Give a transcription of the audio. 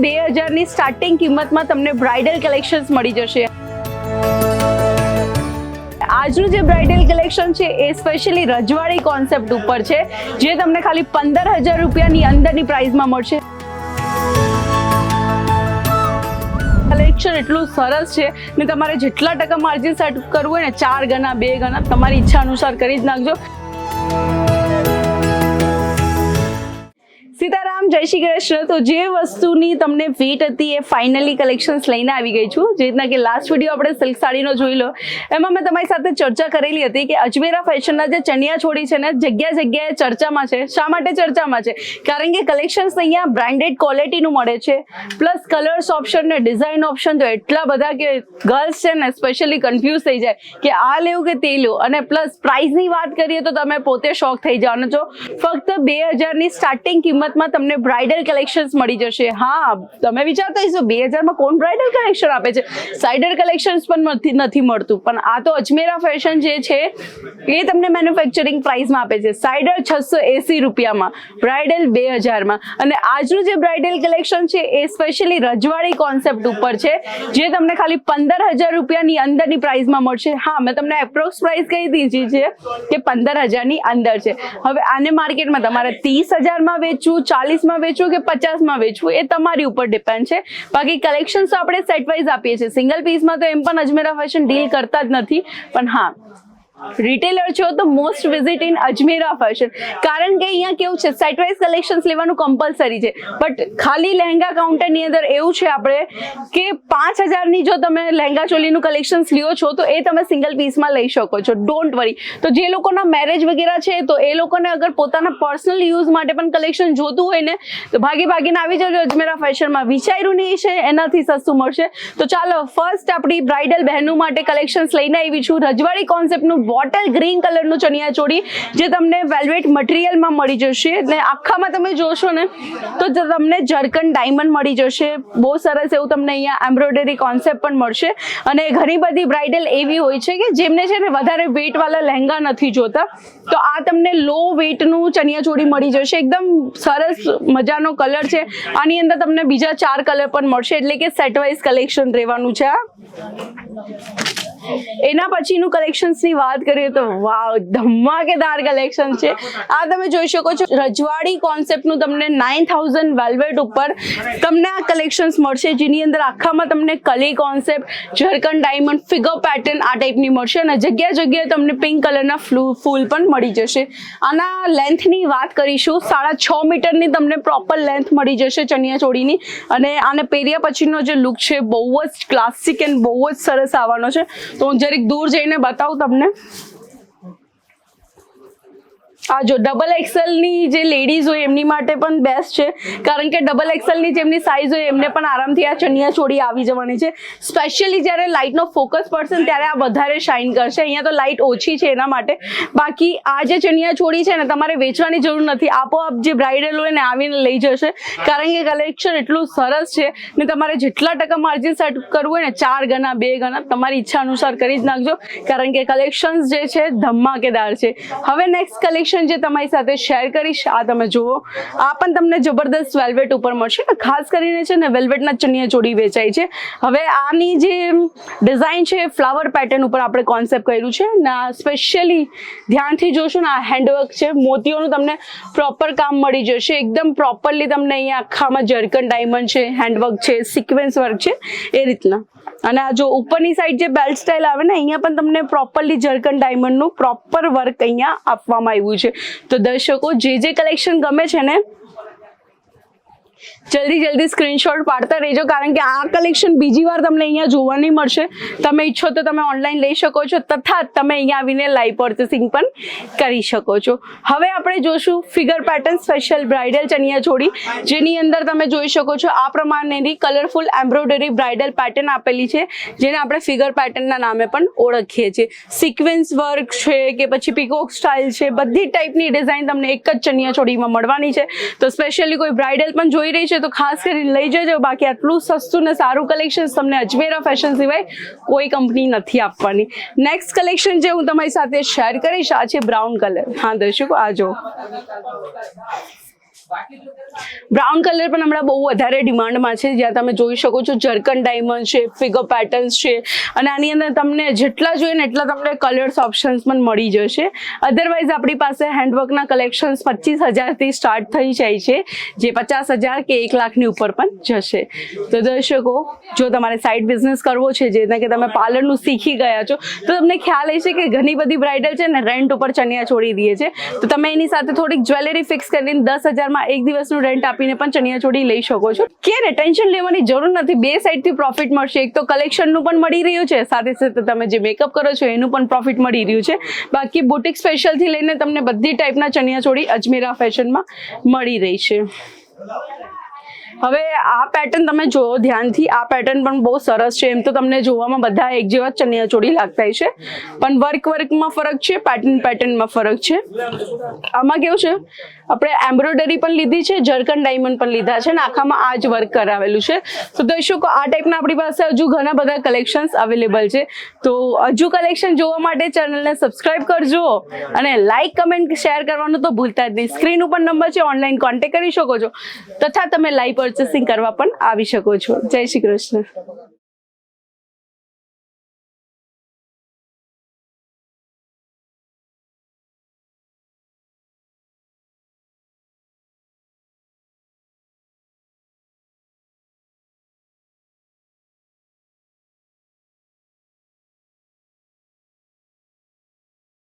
બે હજારની સ્ટાર્ટિંગ કિંમતમાં તમને બ્રાઇડલ કલેક્શન્સ મળી જશે. આજનું જે બ્રાઇડલ કલેક્શન છે, એ સ્પેશિયલી રજવાડી કોન્સેપ્ટ ઉપર છે, જે તમને ખાલી પંદર હજાર રૂપિયાની અંદરની પ્રાઇસમાં મળશે. કલેક્શન એટલું સરસ છે ને તમારે જેટલા ટકા માર્જિન સેટ કરવું હોય ને, ચાર ગણા, બે ગણા, તમારી ઈચ્છા અનુસાર કરી જ નાખજો. જય શ્રી કૃષ્ણ. તો જે વસ્તુની તમને વેટ હતી એ ફાઇનલી કલેક્શન્સ લઈને આવી ગઈ છું. જે રીતના કે લાસ્ટ વીડિયો આપણે સિલ્ક સાડીનો જોઈ લો. એમાં મેં તમારી સાથે ચર્ચા કરેલી હતી કે અજમેરા ફેશનના જે ચણિયા છોડી છે ને, જગ્યા જગ્યાએ ચર્ચામાં છે. શા માટે ચર્ચામાં છે? કારણ કે કલેક્શન્સ અહીંયા બ્રાન્ડેડ ક્વોલિટીનું મળે છે. પ્લસ કલર્સ ઓપ્શન ને ડિઝાઇન ઓપ્શન તો એટલા બધા કે ગર્લ્સ છે ને સ્પેશિયલી કન્ફ્યુઝ થઈ જાય કે આ લેવું કે તે લેવું? અને પ્લસ પ્રાઇસની વાત કરીએ તો તમે પોતે શોખ થઈ જવાનો છો. ફક્ત બે હજારની સ્ટાર્ટિંગ કિંમતમાં તમને બ્રાઇડલ કલેક્શન્સ મળી જશે. હા, તમે વિચારતા હશો, બે હજારમાં કોણ બ્રાઇડલ કલેક્શન આપે છે? સાઇડર કલેક્શન્સ પણ નથી નથી મળતું. પણ આ તો અજમેરા ફેશન જે છે, એ તમને મેન્યુફેક્ચરિંગ પ્રાઇસમાં આપે છે. સાઇડર છસો એસી રૂપિયામાં બ્રાઇડલ બે હજારમાં. અને આજનું જે બ્રાઇડલ કલેક્શન છે, એ સ્પેશિયલી રજવાડી કોન્સેપ્ટ ઉપર છે, જે તમને ખાલી પંદર હજાર રૂપિયાની અંદરની પ્રાઇસમાં મળશે. હા, મેં તમને એપ્રોક્સ પ્રાઇસ કહી દીધી છે કે પંદર હજારની અંદર છે. હવે આને માર્કેટમાં તમારે ત્રીસ હજારમાં વેચવું, ચાલીસમાં વેચવું કે પચાસમાં વેચવું એ તમારી ઉપર ડિપેન્ડ છે. બાકી કલેક્શન તો આપણે સેટ વાઇઝ આપીએ છીએ. સિંગલ પીસમાં તો એમ પણ અજમેરા ફેશન ડીલ કરતા જ નથી. પણ હા રિટેલર છો તો most visit in Ajmera fashion કારણ કે અહીંયા કેવું છે સેટ વાઇઝ કલેક્શન્સ લેવાનું કમ્પલસરી છે. બટ ખાલી લહેંગા કાઉન્ટરની અંદર એવું છે આપણે કે પાંચ હજારની જો તમે લહેંગા ચોલીનું કલેક્શન્સ લ્યો છો, તો એ તમે સિંગલ પીસમાં લઈ શકો છો. ડોન્ટ વરી તો જે લોકોના મેરેજ વગેરે છે, તો એ લોકોને અગર પોતાના પર્સનલ યુઝ માટે પણ કલેક્શન જોતું હોય ને, તો ભાગી ભાગીને આવી જજો અજમેરા ફેશનમાં વિચાર્યું નહીં છે, એનાથી સસ્તું મળશે. તો ચાલો ફર્સ્ટ આપણી બ્રાઇડલ બહેનો માટે કલેક્શન્સ લઈને આવી છું. રજવાડી કોન્સેપ્ટનું બોટલ ગ્રીન કલરનું ચણિયા ચોળી જે તમને વેલ્વેટ મટીરિયલમાં મળી જશે. ને આખામાં તમે જોશો ને, તો તમને જરકન ડાયમંડ મળી જશે. બહુ સરસ એવું તમને અહીંયા એમ્બ્રોઇડરી કોન્સેપ્ટ પણ મળશે. અને ઘણી બધી બ્રાઇડલ એવી હોય છે કે જેમને છે ને વધારે વેટવાળા લહેંગા નથી જોતા. તો આ તમને લો વેઇટનું ચણિયા ચોળી મળી જશે. એકદમ સરસ મજાનો કલર છે. આની અંદર તમને બીજા ચાર કલર પણ મળશે. એટલે કે સેટ વાઇઝ કલેક્શન રહેવાનું છે આ એના પછીનું કલેક્શન્સની વાત કરીએ તો વાવ, ધમાકેદાર કલેક્શન છે. આ તમે જોઈ શકો છો, રજવાડી કોન્સેપ્ટનું તમને નાઇન થાઉઝન્ડ વેલ્વેટ ઉપર તમને આ કલેક્શન્સ મળશે, જેની અંદર આખામાં તમને કલી concept zircon diamond figure pattern આ ટાઈપની મળશે અને જગ્યા જગ્યાએ તમને પિંક કલરના ફ્લુ પણ મળી જશે. આના લેન્થની વાત કરીશું, સાડા છ મીટરની તમને પ્રોપર લેન્થ મળી જશે ચણિયા ચોળીની. અને આને પહેર્યા પછીનો જે લુક છે, બહુ જ ક્લાસિક એન્ડ બહુ જ સરસ આવવાનો છે. તો હું જરીક દૂર જઈને બતાવું તમને. આ જો ડબલ એક્સેલની જે લેડીઝ હોય એમની માટે પણ બેસ્ટ છે. કારણ કે ડબલ એક્સેલની જેમની સાઇઝ હોય એમને પણ આરામથી આ ચણિયા ચોળી આવી જવાની છે. સ્પેશિયલી જ્યારે લાઇટનો ફોકસ પડશે ત્યારે આ વધારે શાઇન કરશે. અહીંયા તો લાઇટ ઓછી છે એના માટે. બાકી આ જે ચણિયા ચોળી છે ને, તમારે વેચવાની જરૂર નથી. આપોઆપ જે બ્રાઇડલ હોય ને આવીને લઈ જશે. કારણ કે કલેક્શન એટલું સરસ છે ને તમારે જેટલા ટકા માર્જિન સેટ કરવું હોય ને, ચાર ગણા, બે ગણા, તમારી ઈચ્છા અનુસાર કરી જ નાખજો. કારણ કે કલેક્શન્સ જે છે, ધમાકેદાર છે. હવે નેક્સ્ટ કલેક્શન જે તમારી સાથે શેર કરીશ, આ તમે જુઓ. આ પણ તમને જબરદસ્ત વેલ્વેટ ઉપર મળશે ખાસ કરીને છે ને વેલ્વેટના ચણિયા ચોળી વેચાય છે. હવે આની જે ડિઝાઇન છે ફ્લાવર પેટર્ન ઉપર આપણે કોન્સેપ્ટ કર્યું છે ને સ્પેશિયલી ધ્યાનથી જોશો ને, આ હેન્ડવર્ક છે. મોતીઓનું તમને પ્રોપર કામ મળી જશે. એકદમ પ્રોપરલી તમને અહીંયા આખામાં જર્કન ડાયમંડ છે હેન્ડવર્ક છે સિક્વન્સ વર્ક છે, એ રીતના. અને આ જો ઉપરની સાઈડ જે બેલ્ટ સ્ટાઇલ આવે ને, અહીંયા પણ તમને પ્રોપરલી જર્કન ડાયમંડનું પ્રોપર વર્ક અહીંયા આપવામાં આવ્યું છે. તો દર્શકો જે જે કલેક્શન ગમે છે ને જલ્દી જલ્દી સ્ક્રીનશોટ પાડતા રહેજો, કારણ કે આ કલેક્શન બીજી વાર તમને અહીંયા જોવા નહીં મળશે. તમે ઈચ્છો તો તમે ઓનલાઈન લઈ શકો છો, તથા તમે અહીંયા આવીને લાઈવ પર્ચેસિંગ પણ કરી શકો છો. હવે આપણે જોશું figure pattern special bridal chaniya choli જેની અંદર તમે જોઈ શકો છો આ પ્રમાણેની કલરફુલ એમ્બ્રોઇડરી બ્રાઇડલ પેટર્ન આપેલી છે, જેને આપણે ફિગર પેટર્નના નામે પણ ઓળખીએ છીએ. સિક્વન્સ વર્ક છે કે પછી પીકોક સ્ટાઇલ છે, બધી ટાઈપની ડિઝાઇન તમને એક જ ચણિયા ચોળીમાં મળવાની છે. તો સ્પેશિયલી કોઈ બ્રાઇડલ પણ જોઈ રહી છે, તો ખાસ કરીને લઈ જજો. બાકી આટલું સસ્તું ને સારું કલેક્શન તમને અજમેરા ફેશન સિવાય કોઈ કંપની નથી આપવાની. નેક્સ્ટ કલેક્શન જે હું તમારી સાથે શેર કરીશ, આ છે બ્રાઉન કલર હા, દર્શકો, આ જો. બ્રાઉન કલર પણ હમણાં બહુ વધારે ડિમાન્ડમાં છે. જ્યાં તમે જોઈ શકો છો જર્કન ડાયમંડ છે ફિગર પેટર્ન્સ છે. અને આની અંદર તમને જેટલા જોઈએ ને એટલા તમને કલર્સ ઓપ્શન્સ પણ મળી જશે. અધરવાઇઝ આપણી પાસે હેન્ડવર્કના કલેક્શન્સ પચીસ હજારથી સ્ટાર્ટ થઈ જાય છે. જે પચાસ હજાર કે એક લાખની ઉપર પણ જશે. તો દર્શકો, જો તમારે સાઈડ બિઝનેસ કરવો છે, જેના કે તમે પાર્લરનું શીખી ગયા છો, તો તમને ખ્યાલ હશે કે ઘણી બધી બ્રાઇડલ છે ને રેન્ટ ઉપર ચણિયા છોડી દે છે. તો તમે એની સાથે થોડીક જ્વેલરી ફિક્સ કરીને દસ હજારમાં એક દિવસનું રેન્ટ આપીને પણ ચણિયા ચોળી લઈ શકો છો. કે ને ટેન્શન લેવાની જરૂર નથી. બે સાઈડથી પ્રોફિટ મળશે. એક તો કલેક્શનનું પણ મળી રહ્યું છે. સાથે સાથે તમે જે મેકઅપ કરો છો, એનું પણ પ્રોફિટ મળી રહ્યું છે. બાકી બુટિક સ્પેશિયલથી લઈને તમને બધી ટાઈપના ચણિયા ચોળી અજમેરા ફેશનમાં મળી રહી છે. હવે આ પેટર્ન તમે જુઓ ધ્યાનથી. આ પેટર્ન પણ બહુ સરસ છે. એમ તો તમને જોવામાં બધા એક જેવા જ ચણિયા ચોળી લાગતા છે પણ વર્ક વર્કમાં ફરક છે પેટર્ન પેટર્નમાં ફરક છે. આમાં કેવું છે? આપણે એમ્બ્રોઇડરી પણ લીધી છે, જર્કન ડાયમંડ પણ લીધા છે અને આખામાં આ જ વર્ક કરાવેલું છે. તો દર્શકો આ ટાઈપના આપણી પાસે હજુ ઘણા બધા કલેક્શન્સ અવેલેબલ છે. તો હજુ કલેક્શન જોવા માટે ચેનલને સબસ્ક્રાઇબ કરજો અને લાઇક કમેન્ટ શેર કરવાનું તો ભૂલતા જ નહીં. સ્ક્રીન ઉપર નંબર છે ઓનલાઈન કોન્ટેક્ટ કરી શકો છો. તથા તમે લાઈવ પર્ચેસિંગ કરવા પણ આવી શકો છો. જય શ્રી કૃષ્ણ.